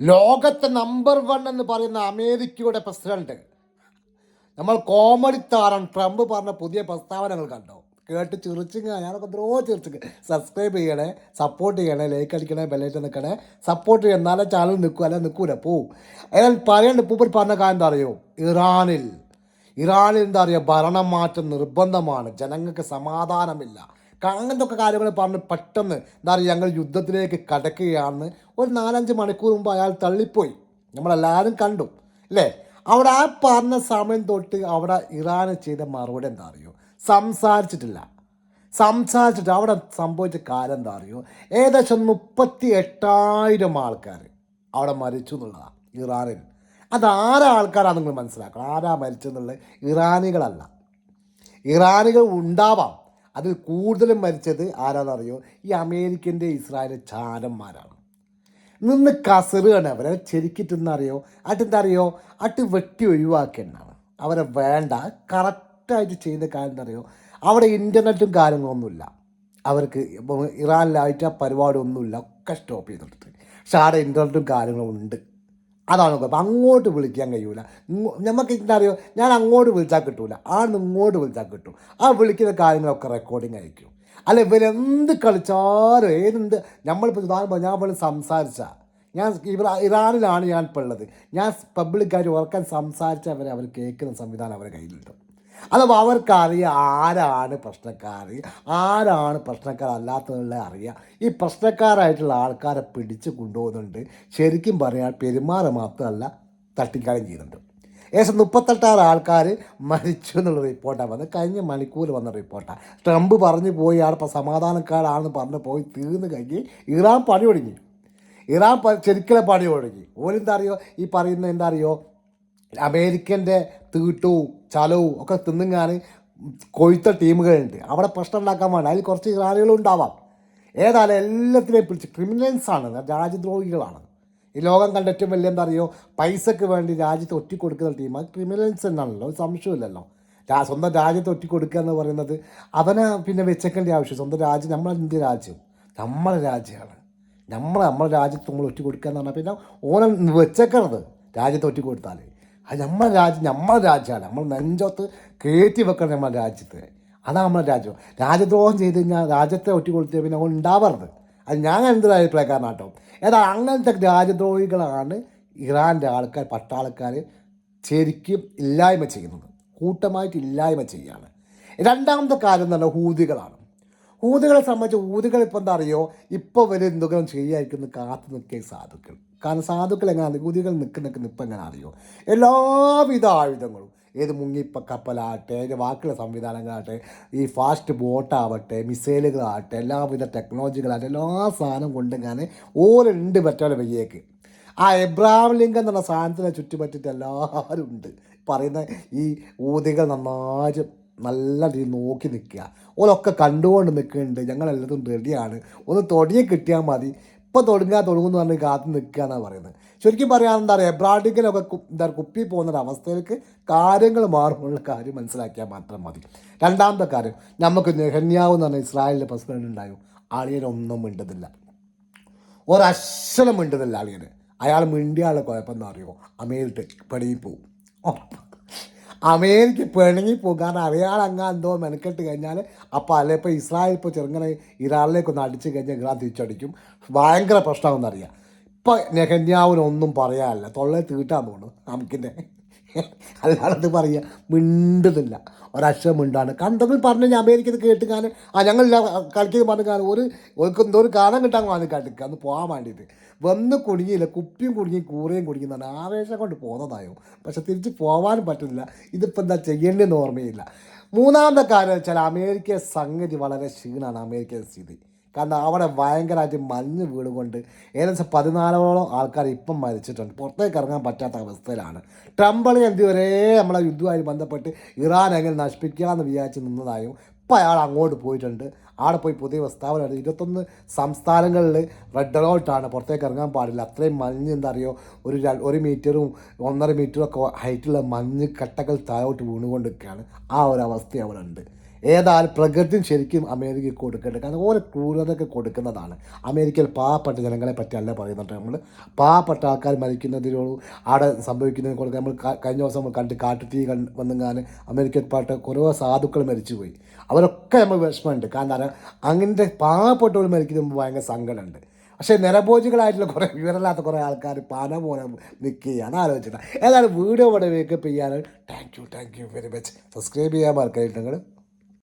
ലോകത്തെ number one എന്ന് പറയുന്ന അമേരിക്കയുടെ പ്രസിഡന്റ് നമ്മൾ കോമഡി താരം ട്രംപ് പറഞ്ഞ പുതിയ പ്രസ്താവനകൾ കണ്ടോ? കേട്ട് ചിറിച്ചിങ്ങ ഞാനൊക്കെ ദ്രോ ചിറിച്ചിങ്ങ സബ്സ്ക്രൈബ് ചെയ്യണേ സപ്പോർട്ട് ചെയ്യണേ ലൈക്ക് അടിക്കണേ ബെല്ലൈറ്റ് നിൽക്കണേ സപ്പോർട്ട് ചെയ്യണം എന്നാലേ ചാനൽ നിൽക്കും അല്ലെ നിൽക്കൂല പോവും അയാൾ പറയണ്ട പൂപ്പർ പറഞ്ഞ കാര്യം എന്താ അറിയോ? ഇറാനിൽ. ഇറാനിൽ എന്താ പറയുക ഭരണം മാറ്റം നിർബന്ധമാണ്. ജനങ്ങൾക്ക് സമാധാനമില്ല. അങ്ങനത്തെ കാര്യങ്ങൾ പറഞ്ഞ് പെട്ടെന്ന് എന്താ പറയുക ഞങ്ങൾ യുദ്ധത്തിലേക്ക് കടക്കുകയാണെന്ന് ഒരു നാലഞ്ച് മണിക്കൂർ മുമ്പ് അയാൾ തള്ളിപ്പോയി. നമ്മളെല്ലാവരും കണ്ടു അല്ലേ? അവിടെ ആ പറഞ്ഞ സമയം തൊട്ട് അവിടെ ഇറാൻ ചെയ്ത മറുപടി എന്താ അറിയോ? സംസാരിച്ചിട്ടില്ല. സംസാരിച്ചിട്ട് അവിടെ സംഭവിച്ച കാര്യം എന്താ അറിയോ? ഏകദേശം മുപ്പത്തി എട്ടായിരം ആൾക്കാർ അവിടെ മരിച്ചു എന്നുള്ളതാണ് ഇറാനിൽ. അത് ആരാ ആൾക്കാരാണ് നിങ്ങൾ മനസ്സിലാക്കണം. ആരാ മരിച്ചെന്നുള്ളത് ഇറാനികളല്ല. ഇറാനികൾ ഉണ്ടാവാം. അതിൽ കൂടുതലും മരിച്ചത് ആരാണെന്നറിയോ ഈ അമേരിക്കന്റെ ഇസ്രായേൽ ചാരന്മാരാണ്. നിന്ന് കസറുകയാണ് അവരെ. ശരിക്കിട്ടെന്നറിയോ അട്ടെന്താ അറിയോ അട്ട് വെട്ടി ഒഴിവാക്കേണ്ടതാണ് അവരെ വേണ്ട. കറക്റ്റായിട്ട് ചെയ്ത കാര്യം എന്താ അറിയോ അവിടെ ഇന്റർനെറ്റും കാര്യങ്ങളൊന്നുമില്ല. അവർക്ക് ഇപ്പം ഇറാനിലായിട്ട് ആ പരിപാടി ഒന്നുമില്ല. ഒക്കെ സ്റ്റോപ്പ് ചെയ്തിട്ടുണ്ട് പക്ഷെ അവിടെ ഇന്റർനെറ്റും കാര്യങ്ങളും ഉണ്ട്. അതാണ് അങ്ങോട്ട് വിളിക്കാൻ കഴിയൂല. നമുക്ക് എന്താ അറിയോ? ഞാൻ അങ്ങോട്ട് വിളിച്ചാൽ കിട്ടൂല. ആണ് ഇങ്ങോട്ട് വിളിച്ചാൽ കിട്ടും. ആ വിളിക്കുന്ന കാര്യങ്ങളൊക്കെ റെക്കോർഡിങ് അയക്കും. അല്ല ഇവരെന്ത് കളിച്ചാലും ഏതെന്ത് നമ്മളിപ്പോൾ ഉദാഹരണം ഞാൻ പോലും സംസാരിച്ച. ഞാൻ ഇവർ ഇറാനിലാണ് ഞാൻ ഇപ്പോൾ ഉള്ളത്. ഞാൻ പബ്ലിക്കായിട്ട് ഓർക്കാൻ സംസാരിച്ചവരെ അവർ കേൾക്കുന്ന സംവിധാനം അവരുടെ കയ്യിലുണ്ട്. അഥവാ അവർക്കറിയാം ആരാണ് പ്രശ്നക്കാർ ആരാണ് പ്രശ്നക്കാരല്ലാത്തതെന്നുള്ള അറിയാം. ഈ പ്രശ്നക്കാരായിട്ടുള്ള ആൾക്കാരെ പിടിച്ച് കൊണ്ടുപോകുന്നുണ്ട്. ശരിക്കും പറയാൻ പെരുമാറ മാത്രമല്ല തട്ടിക്കാലം ചെയ്യുന്നുണ്ട്. ഏകദേശം മുപ്പത്തെട്ടാറ് ആൾക്കാർ മരിച്ചു എന്നുള്ള റിപ്പോർട്ടാണ് വന്നത്. കഴിഞ്ഞ മണിക്കൂർ വന്ന റിപ്പോർട്ടാണ് ട്രംപ് പറഞ്ഞു പോയി ആൾ ഇപ്പോൾ സമാധാനക്കാരാണെന്ന് പറഞ്ഞ് പോയി തീർന്നു കഴിഞ്ഞ് ഇറാൻ പണി തുടങ്ങി ഇറാൻ ശരിക്കലെ പണി തുടങ്ങി ഓരെന്താ അറിയോ? ഈ പറയുന്ന എന്താ അറിയോ? അമേരിക്കന്റെ തീട്ടവും ചലവും ഒക്കെ തിന്നുങ്ങാൻ കൊഴുത്ത ടീമുകളുണ്ട്. അവിടെ പ്രശ്നം ഉണ്ടാക്കാൻ വേണ്ട. അതിൽ കുറച്ച് ഇറാനികളും ഉണ്ടാവാം. ഏതായാലും എല്ലാത്തിനെയും പിടിച്ച് ക്രിമിനൽസാണ് രാജ്യദ്രോഹികളാണ്. ഈ ലോകം കണ്ട ഏറ്റവും വലിയ എന്താ അറിയോ? പൈസക്ക് വേണ്ടി രാജ്യത്ത് ഒറ്റിക്കൊടുക്കുന്ന ടീം അത് ക്രിമിനൽസ് എന്നാണല്ലോ സംശയമില്ലല്ലോ സ്വന്തം രാജ്യത്ത് ഒറ്റിക്കൊടുക്കുക എന്ന് പറയുന്നത് അവനെ പിന്നെ വെച്ചേക്കേണ്ട ആവശ്യം സ്വന്തം രാജ്യം നമ്മളെ ഇന്ത്യ രാജ്യം നമ്മളെ രാജ്യമാണ്. നമ്മൾ നമ്മുടെ രാജ്യത്ത് നമ്മൾ ഒറ്റ കൊടുക്കുക എന്ന് പറഞ്ഞാൽ പിന്നെ ഓനെ വെച്ചേക്കണത് രാജ്യത്ത് ഒറ്റ കൊടുത്താൽ അത് നമ്മളെ രാജ്യം നമ്മളെ രാജ്യമാണ്. നമ്മൾ നെഞ്ചോത്ത് കയറ്റി വെക്കണം നമ്മളെ രാജ്യത്തെ. അതാണ് നമ്മുടെ രാജ്യം. രാജ്യദ്രോഹം ചെയ്ത് കഴിഞ്ഞാൽ രാജ്യത്തെ ഒറ്റ കൊടുത്തിയാൽ പിന്നെ അവൻ ഉണ്ടാവരുത്. അത് ഞാൻ എന്തൊരു അഭിപ്രായക്കാരനാണ് കേട്ടോ. ഏതാ അങ്ങനത്തെ രാജ്യദ്രോഹികളാണ് ഇറാന്റെ ആൾക്കാർ പട്ടാളക്കാർ ശരിക്കും ഇല്ലായ്മ ചെയ്യുന്നത്. കൂട്ടമായിട്ട് ഇല്ലായ്മ ചെയ്യുകയാണ് രണ്ടാമത്തെ കാര്യം എന്ന് പറഞ്ഞാൽ ഹൂതികളാണ്. ഹൂതികളെ സംബന്ധിച്ച് ഊതുകൾ ഇപ്പം എന്താ അറിയോ? ഇപ്പോൾ വരെ എന്തെങ്കിലും ചെയ്യാതിരിക്കുന്ന കാത്തു നിൽക്കേ സാധുക്കൾ. കാരണം സാധുക്കൾ എങ്ങനെ ഊതികൾ നിൽക്കുന്ന നിൽക്കുന്ന ഇപ്പം എങ്ങനെ അറിയോ? എല്ലാവിധ ആയുധങ്ങളും. ഏത് മുങ്ങിപ്പ കപ്പലാകട്ടെ അതിന്റെ ബാക്കിയുള്ള സംവിധാനങ്ങളാകട്ടെ ഈ ഫാസ്റ്റ് ബോട്ടാവട്ടെ മിസൈലുകളാകട്ടെ എല്ലാവിധ ടെക്നോളജികളാകട്ടെ എല്ലാ സാധനം ഞാൻ ഓരുണ്ട് പറ്റാതെ വയ്യേക്ക്. ആ എബ്രാഹിം ലിംഗം എന്ന് പറഞ്ഞ സാധനത്തിനെ ചുറ്റുപറ്റിട്ട് എല്ലാവരും ഉണ്ട്. പറയുന്ന ഈ ഊതികൾ നന്നായിട്ട് നല്ല രീതിയിൽ നോക്കി നിൽക്കുക. ഓലൊക്കെ കണ്ടുകൊണ്ട് നിൽക്കുന്നുണ്ട്. ഞങ്ങളെല്ലാതും റെഡിയാണ് ഒന്ന് തൊടിയെ കിട്ടിയാൽ മതി. ഇപ്പം തുടങ്ങാ തുടങ്ങുമെന്ന് പറഞ്ഞ് കാത്തു നിൽക്കുക എന്നാണ് പറയുന്നത്. ശരിക്കും പറയാൻ എന്താ പറയുക എബ്രാഡിക്കലൊക്കെ എന്താ കുപ്പി പോകുന്ന അവസ്ഥയിലേക്ക് കാര്യങ്ങൾ മാറുമുള്ള കാര്യം മനസ്സിലാക്കിയാൽ മാത്രം മതി. രണ്ടാമത്തെ കാര്യം നമുക്ക് നെഹന്യാവ് എന്ന് പറഞ്ഞ ഇസ്രായേലിന്റെ പ്രസിഡന്റ് ഉണ്ടായും? ആളിയനൊന്നും മിണ്ടുന്നില്ല ഒരക്ഷരം മിണ്ടുന്നില്ല അളിയന്. അയാൾ മിണ്ടിയാളുടെ കുഴപ്പം അറിയുമോ അറിയോ? അമേരിക്ക പിണങ്ങി പോവും. ഉറപ്പ്. അമേരിക്ക പിണങ്ങി പോകും കാരണം അയാൾ അങ്ങ് എന്തോ മെനക്കെട്ട് കഴിഞ്ഞാൽ അപ്പോൾ അല്ലെ ഇപ്പോൾ ഇസ്രായേൽ ഇപ്പോൾ ചെറുങ്ങനെ ഇറാനിലേക്ക് ഒന്ന് അടിച്ച് കഴിഞ്ഞാൽ ഇറാൻ തിരിച്ചടിക്കും. ഭയങ്കര പ്രശ്നമാണെന്നറിയാം ഇപ്പം നെഹന്യാവിനൊന്നും പറയാനില്ല. തൊള്ളേ തീട്ടാൻ തോന്നുന്നു നമുക്കിന്റെ അല്ലാതെ പറയുക മിണ്ടുന്നില്ല. ഒരക്ഷരം മിണ്ടാണ് കണ്ടതിൽ പറഞ്ഞ് ഞാൻ അമേരിക്കയിൽ കേട്ട് ഞാൻ ആ ഞങ്ങളില്ല കളിക്കുന്നത് പറഞ്ഞു കാണും ഒരു ഒരു എന്തോ ഒരു കാണാൻ കിട്ടാൻ വന്ന് കടുക്കുക അന്ന് പോകാൻ വേണ്ടിയിട്ട്. വന്ന് കുടുങ്ങിയില്ല കുപ്പിയും കുടുങ്ങി കൂറയും പറഞ്ഞാൽ ആവേശം കൊണ്ട് പോകുന്നതായോ? പക്ഷെ തിരിച്ച് പോകാനും പറ്റുന്നില്ല. ഇതിപ്പോൾ എന്താ ചെയ്യേണ്ടതെന്ന് ഓർമ്മയില്ല. മൂന്നാമത്തെ കാര്യം വെച്ചാൽ അമേരിക്കയെ സംഗതി വളരെ ക്ഷീണമാണ് അമേരിക്കയുടെ സ്ഥിതി. കാരണം അവിടെ ഭയങ്കരമായിട്ട് മഞ്ഞ് വീടുകൊണ്ട് ഏകദേശം പതിനാലോളം ആൾക്കാർ ഇപ്പം മരിച്ചിട്ടുണ്ട്. പുറത്തേക്ക് ഇറങ്ങാൻ പറ്റാത്ത അവസ്ഥയിലാണ്. ട്രംപളി എന്തുവരെ നമ്മളെ യുദ്ധമായി ബന്ധപ്പെട്ട് ഇറാൻ എങ്ങനെ നശിപ്പിക്കാമെന്ന് വിചാരിച്ച് നിന്നതായും ഇപ്പം അയാൾ അങ്ങോട്ട് പോയിട്ടുണ്ട്. അവിടെ പോയി പുതിയ പ്രസ്താവന. ഇരുപത്തൊന്ന് സംസ്ഥാനങ്ങളിൽ റെഡ് അലേർട്ടാണ് പുറത്തേക്ക് ഇറങ്ങാൻ പാടില്ല. അത്രയും മഞ്ഞ് എന്താ അറിയോ? ഒരു ഒരു മീറ്ററും ഒന്നര മീറ്ററും ഒക്കെ ഹൈറ്റുള്ള മഞ്ഞ് കട്ടകൾ താഴോട്ട് വീണുകൊണ്ടിരിക്കുകയാണ്. ആ ഒരു അവസ്ഥ അവിടെ ഉണ്ട്. ഏതായാലും പ്രകൃതിയും ശരിക്കും അമേരിക്കയ്ക്ക് കൊടുക്കേണ്ടത് കാരണം ഓരോ ക്രൂരതൊക്കെ കൊടുക്കുന്നതാണ്. അമേരിക്കയിൽ പാവപ്പെട്ട ജനങ്ങളെ പറ്റിയല്ല പറയുന്നുണ്ട് നമ്മൾ പാവപ്പെട്ട ആൾക്കാർ മരിക്കുന്നതിനോട് അവിടെ സംഭവിക്കുന്നതിനെ കൊടുക്കുക നമ്മൾ കഴിഞ്ഞ ദിവസം കണ്ട് കാട്ടുതീ കണ്ട് വന്നെങ്ങാൻ അമേരിക്കയിൽ പാട്ട് കുറേ സാധുക്കൾ മരിച്ചുപോയി. അവരൊക്കെ നമ്മൾ വിഷമമുണ്ട്. കാരണം അങ്ങനത്തെ പാവപ്പെട്ടവർ മരിക്കുന്നത് ഭയങ്കര സങ്കടമുണ്ട്. പക്ഷേ നിരഭോജികളായിട്ടുള്ള കുറേ വിവരമില്ലാത്ത കുറേ ആൾക്കാർ പന പോലെ നിൽക്കുകയാണ്. ആലോചിച്ചിട്ടുണ്ട് ഏതായാലും വീഡിയോ ഇവിടെ വേക്കപ്പ് ചെയ്യാൻ thank you thank you very much subscribe ചെയ്യാൻ മറക്കരുത്. നിങ്ങൾ